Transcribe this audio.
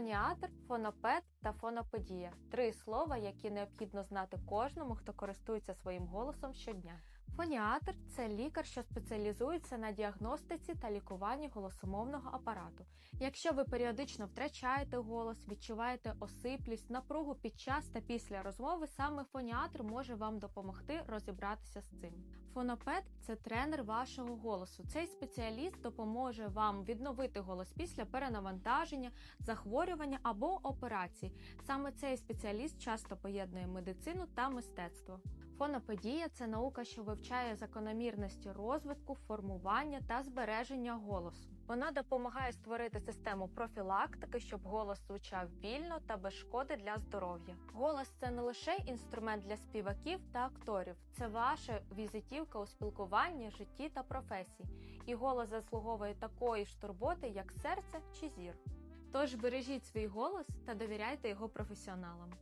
Фоніатр, фонопед та фонопедія три слова, які необхідно знати кожному, хто користується своїм голосом щодня. Фоніатр це лікар, що спеціалізується на діагностиці та лікуванні голосомовного апарату. Якщо ви періодично втрачаєте голос, відчуваєте осиплість, напругу під час та після розмови, саме фоніатр може вам допомогти розібратися з цим. Фонопед це тренер вашого голосу. Цей спеціаліст допоможе вам відновити голос після перенавантаження, захворювання або операції. Саме цей спеціаліст часто поєднує медицину та мистецтво. Фонопедія це наука, що вивчає закономірності розвитку, формування та збереження голосу. Вона допомагає створити систему профілактики, щоб голос звучав вільно та без шкоди для здоров'я. Голос це не лише інструмент для співаків та акторів, це ваша візитівка у спілкуванні, житті та професії. І голос заслуговує такої ж турботи, як серце чи зір. Тож бережіть свій голос та довіряйте його професіоналам.